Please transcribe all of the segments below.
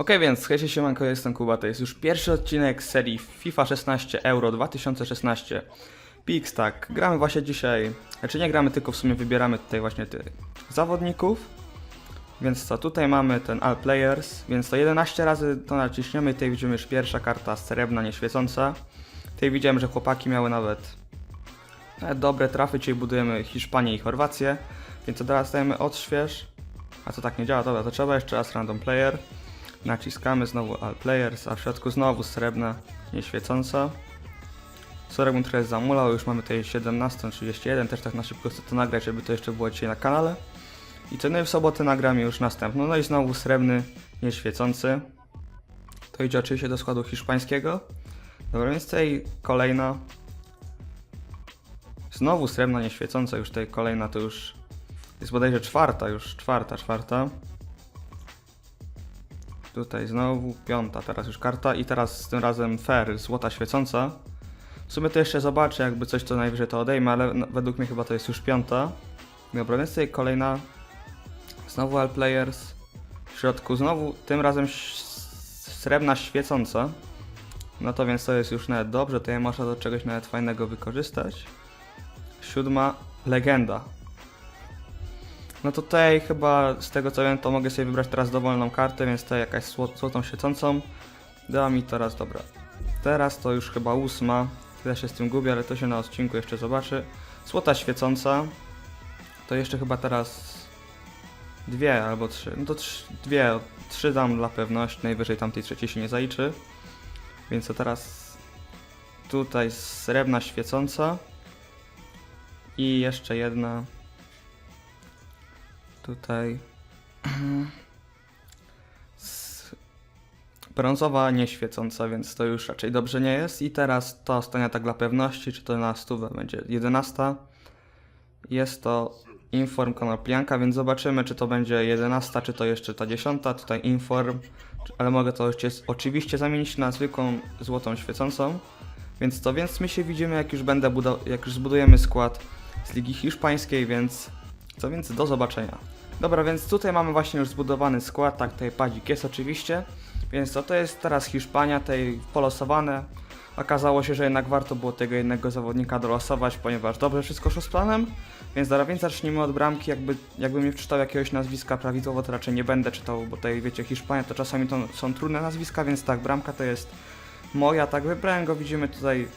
Okej, więc hejcie siemanko, jestem Kuba, to jest już pierwszy odcinek serii FIFA 16 Euro 2016 Pixtag. Gramy właśnie dzisiaj, znaczy nie gramy, tylko w sumie wybieramy tutaj właśnie tych zawodników. Więc co, tutaj mamy ten All Players, więc to 11 razy to naciśniemy tutaj widzimy już pierwsza karta srebrna, nieświecąca. Tutaj widziałem, że chłopaki miały nawet, nawet dobre trafy, czyli budujemy Hiszpanię i Chorwację. Więc to teraz dajemy odśwież. A to tak nie działa, dobra, to trzeba jeszcze raz random player. Naciskamy znowu All Players, a w środku znowu srebrna, nieświecąca. Sorry, bym trochę zamulał, już mamy tutaj 17.31, też tak na szybko chcę to nagrać, żeby to jeszcze było dzisiaj na kanale. I co, no i w sobotę nagram już następną, no i znowu srebrny, nieświecący. To idzie oczywiście do składu hiszpańskiego. Dobra, więc tutaj kolejna. Znowu srebrna, nieświecąca, już tutaj kolejna to już jest bodajże czwarta, już czwarta, czwarta. Tutaj znowu piąta, teraz już karta i teraz tym razem fair, złota świecąca. W sumie to jeszcze zobaczę, jakby coś to najwyżej to odejmę, ale no, według mnie chyba to jest już piąta. Dobra, więc tutaj kolejna. Znowu All Players. W środku znowu, tym razem srebrna świecąca. No to więc to jest już nawet dobrze, to ja można do czegoś nawet fajnego wykorzystać. Siódma, legenda. No tutaj chyba z tego co wiem to mogę sobie wybrać teraz dowolną kartę, więc tutaj jakaś złotą świecącą. Dała mi teraz, dobra. Teraz to już chyba ósma. Ja się z tym gubię, ale to się na odcinku jeszcze zobaczy. Złota świecąca. To jeszcze chyba teraz dwie albo trzy. No to trz- dwie, trzy dam dla pewności. Najwyżej tamtej trzeciej się nie zaliczy. Więc to teraz tutaj srebrna świecąca. I jeszcze jedna. Tutaj. S- Brązowa nieświecąca, więc to już raczej dobrze nie jest. I teraz to ostatnia tak dla pewności, czy to na stówę będzie 11. Jest to Inform Konoplianka, więc zobaczymy, czy to będzie 11, czy to jeszcze ta 10. Tutaj Inform, ale mogę to oczywiście zamienić na zwykłą złotą świecącą. Więc to, więc my się widzimy, jak już będę jak już zbudujemy skład z Ligi Hiszpańskiej, więc co więc do zobaczenia. Dobra, więc tutaj mamy właśnie już zbudowany skład, tak tutaj padzik jest oczywiście, więc to, to jest teraz Hiszpania, tutaj polosowane. Okazało się, że jednak warto było tego jednego zawodnika dolosować, ponieważ dobrze wszystko szło z planem, więc dobra, więc zacznijmy od bramki, jakby, jakbym nie przeczytał jakiegoś nazwiska prawidłowo, to raczej nie będę czytał, bo tutaj wiecie, Hiszpania to czasami to są trudne nazwiska, więc tak, bramka to jest moja, tak wybrałem go, widzimy tutaj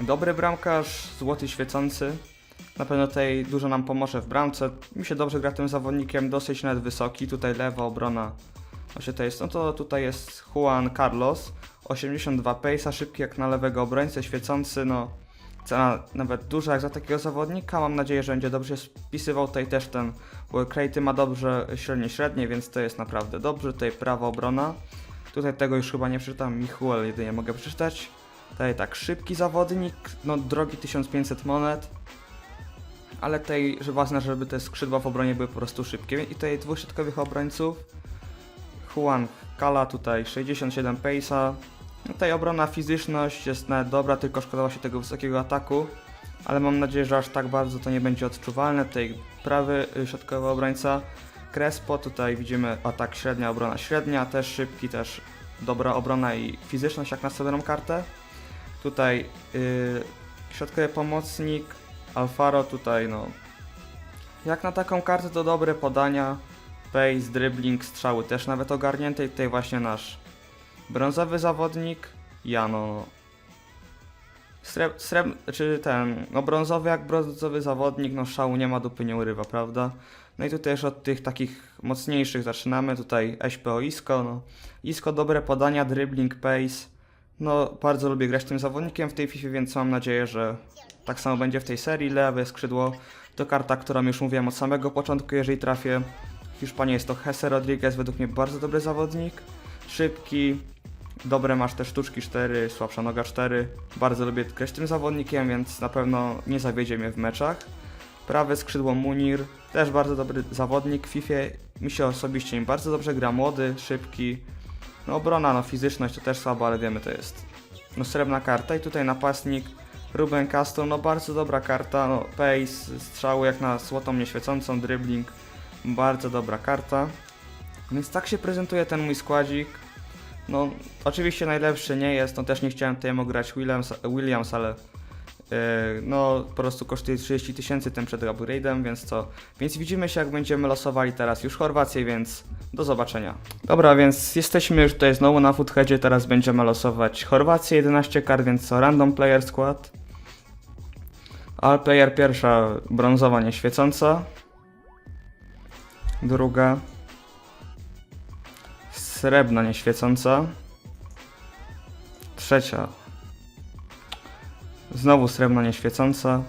dobry bramkarz, złoty świecący, na pewno tutaj dużo nam pomoże w bramce. Mi się dobrze gra tym zawodnikiem, dosyć nawet wysoki. Tutaj lewa obrona. Właśnie to jest, no to tutaj jest Juan Carlos. 82 pace'a, szybki jak na lewego obrońcę, świecący, no cena nawet duża jak za takiego zawodnika. Mam nadzieję, że będzie dobrze spisywał. Tutaj też ten rate ma dobrze średnie średnie, więc to jest naprawdę dobrze. Tutaj prawa obrona. Tutaj tego już chyba nie przeczytam. Michuel jedynie mogę przeczytać. Tutaj tak, szybki zawodnik, no drogi 1500 monet ale tutaj że ważne, żeby te skrzydła w obronie były po prostu szybkie. I tutaj dwóch środkowych obrońców. Juan Kala tutaj 67 pace'a. No Tutaj obrona fizyczność jest nawet dobra, tylko szkoda właśnie tego wysokiego ataku. Ale mam nadzieję, że aż tak bardzo to nie będzie odczuwalne. Tutaj prawy y, środkowy obrońca Crespo, tutaj widzimy atak średnia, obrona średnia, też szybki, też dobra obrona i fizyczność jak na srebrną kartę. Tutaj yy, środkowy pomocnik Alfaro tutaj no jak na taką kartę to dobre podania, pace, dribbling, strzały też nawet ogarnięte i tutaj właśnie nasz brązowy zawodnik Jano no. Sreb, sreb, czy ten, no brązowy jak brązowy zawodnik, no szału nie ma, dupy nie urywa, prawda? No i tutaj już od tych takich mocniejszych zaczynamy, tutaj SPO Isco, no. Isco dobre podania, dribbling, pace, no bardzo lubię grać tym zawodnikiem w tej FIFA, więc mam nadzieję, że tak samo będzie w tej serii. Lewe skrzydło to karta, którą już mówiłem od samego początku, jeżeli trafię. W Hiszpanii jest to Jesse Rodriguez, według mnie bardzo dobry zawodnik. Szybki, dobre masz te sztuczki 4, słabsza noga 4. Bardzo lubię grać tym zawodnikiem, więc na pewno nie zawiedzie mnie w meczach. Prawe skrzydło Munir, też bardzo dobry zawodnik. W FIFA mi się osobiście nim bardzo dobrze gra, młody, szybki. No obrona, no fizyczność to też słabo, ale wiemy to jest no srebrna karta i tutaj napastnik Ruben Castro, no bardzo dobra karta, no pace, strzały jak na złotą nieświecącą, dribbling, bardzo dobra karta. Więc tak się prezentuje ten mój składzik. No, oczywiście najlepszy nie jest, no też nie chciałem tutaj grać Williams, Williams ale no po prostu kosztuje 30 tysięcy ten przed upgrade'em, więc co? Więc widzimy się jak będziemy losowali teraz już Chorwację, więc do zobaczenia. Dobra, więc jesteśmy już tutaj znowu na Footheadzie, teraz będziemy losować Chorwację, 11 kart, więc co? Random Player Skład. All Player pierwsza, brązowa nieświecąca. Druga, srebrna nieświecąca. Trzecia, znowu srebrna nieświecąca.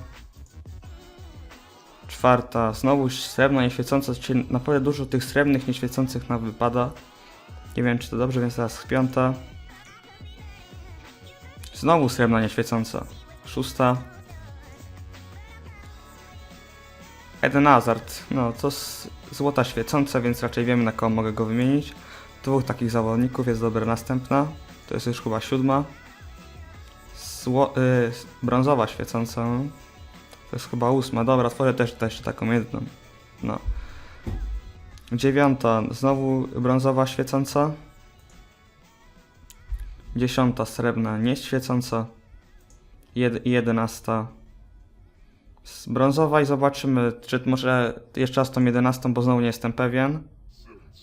Czwarta, znowu srebrna nieświecąca, czyli naprawdę dużo tych srebrnych nieświecących nam wypada. Nie wiem czy to dobrze, więc teraz piąta. Znowu srebrna nieświecąca. Szósta. Eden Hazard, no to złota świecąca, więc raczej wiemy na kogo mogę go wymienić. Dwóch takich zawodników jest dobra następna. To jest już chyba siódma. Y, brązowa świecąca. To jest chyba ósma. Dobra, tworzę też, też taką jedną. No. Dziewiąta, znowu brązowa świecąca. Dziesiąta, srebrna, nieświecąca. Jed, jedenasta, brązowa i zobaczymy, czy może jeszcze raz tą jedenastą, bo znowu nie jestem pewien.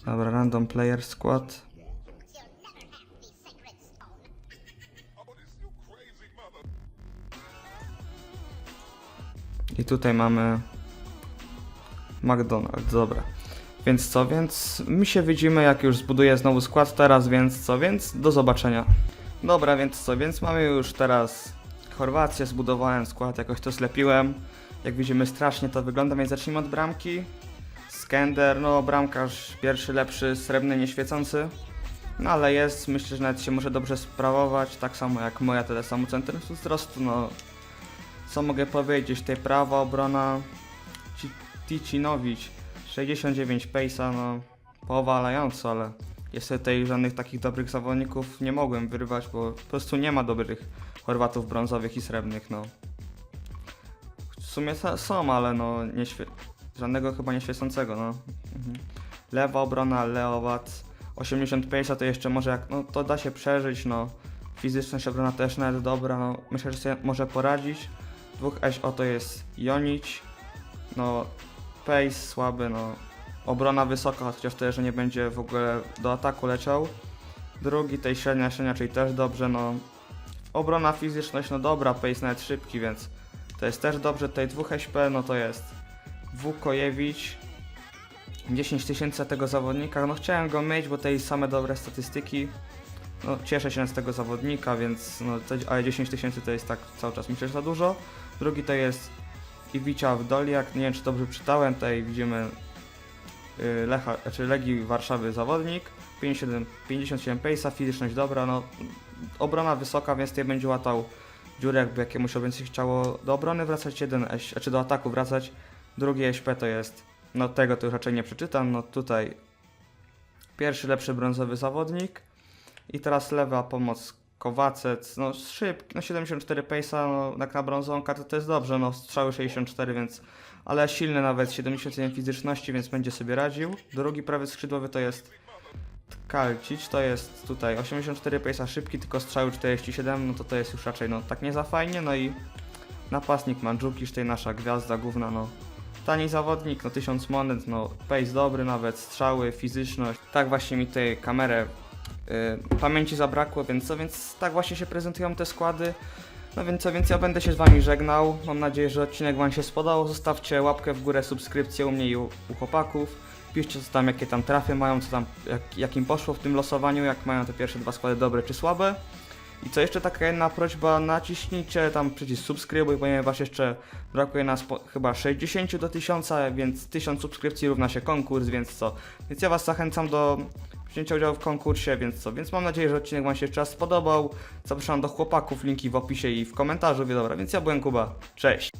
Dobra, random player skład. I tutaj mamy McDonald's, dobra. Więc co, więc my się widzimy jak już zbuduję znowu skład teraz, więc co, więc do zobaczenia. Dobra, więc co, więc mamy już teraz Chorwację, zbudowałem skład, jakoś to zlepiłem. Jak widzimy strasznie to wygląda, więc zacznijmy od bramki. Skender, no bramkarz pierwszy, lepszy, srebrny, nieświecący. No ale jest, myślę, że nawet się może dobrze sprawować, tak samo jak moja tyle samo centrum wzrostu, no. Co mogę powiedzieć, tutaj prawa obrona, Ci- Ticinowicz, 69 pace'a, no powalająco, ale jest tutaj żadnych takich dobrych zawodników nie mogłem wyrwać, bo po prostu nie ma dobrych Chorwatów brązowych i srebrnych, no. W sumie są, ale no nie żadnego chyba nie świecącego, no. Mhm. Lewa obrona, Leowat, 85 to jeszcze może jak, no to da się przeżyć, no. Fizyczność obrona też nawet dobra, no. Myślę, że sobie może poradzić. Dwóch SO to jest Jonić, no pace słaby, no. Obrona wysoka, chociaż to, że nie będzie w ogóle do ataku leciał. Drugi tej średnia, średnia, czyli też dobrze, no. Obrona fizyczność, no dobra, pace nawet szybki, więc to jest też dobrze. Tutaj 2 HP, no to jest Wukojewicz. 10 tysięcy tego zawodnika. No chciałem go mieć, bo tutaj same dobre statystyki. No cieszę się z tego zawodnika, więc no ale 10 tysięcy to jest tak cały czas myślę, że za dużo. Drugi to jest Iwicia Wdoliak. Nie wiem czy dobrze czytałem. Tutaj widzimy y, Lecha, znaczy Legii Warszawy zawodnik. 57, 57 pace'a, fizyczność dobra, no obrona wysoka, więc tutaj będzie łatał dziurę, jakby jakiemuś obrońcy chciało do obrony wracać, jeden, S- znaczy do ataku wracać, drugi SP to jest, no tego to już raczej nie przeczytam, no tutaj pierwszy lepszy brązowy zawodnik i teraz lewa pomoc Kowacec, no szybki, no 74 pace'a, no jak na brązową kartę to jest dobrze, no strzały 64, więc ale silny nawet 71 fizyczności, więc będzie sobie radził. Drugi prawy skrzydłowy to jest Kalcic, to jest tutaj 84 pace'a szybki, tylko strzały 47, no to to jest już raczej no tak nie za fajnie, no i napastnik Mandżukisz, tutaj nasza gwiazda główna, no tani zawodnik, no 1000 monet, no pace dobry nawet, strzały, fizyczność, tak właśnie mi tej kamerę pamięci zabrakło, więc co, więc tak właśnie się prezentują te składy. No więc co, więc ja będę się z wami żegnał. Mam nadzieję, że odcinek wam się spodobał. Zostawcie łapkę w górę, subskrypcję u mnie i u, u chłopaków. Piszcie co tam, jakie tam trafy mają, co tam, jak, jak im poszło w tym losowaniu, jak mają te pierwsze dwa składy dobre czy słabe. I co jeszcze taka jedna prośba, naciśnijcie tam przycisk subskrybuj, ponieważ jeszcze brakuje nas po, chyba 60 do 1000, więc 1000 subskrypcji równa się konkurs, więc co. Więc ja was zachęcam do wzięcia udziału w konkursie, więc co. Więc mam nadzieję, że odcinek wam się jeszcze raz spodobał. Zapraszam do chłopaków, linki w opisie i w komentarzu, wie dobra. Więc ja byłem Kuba, cześć.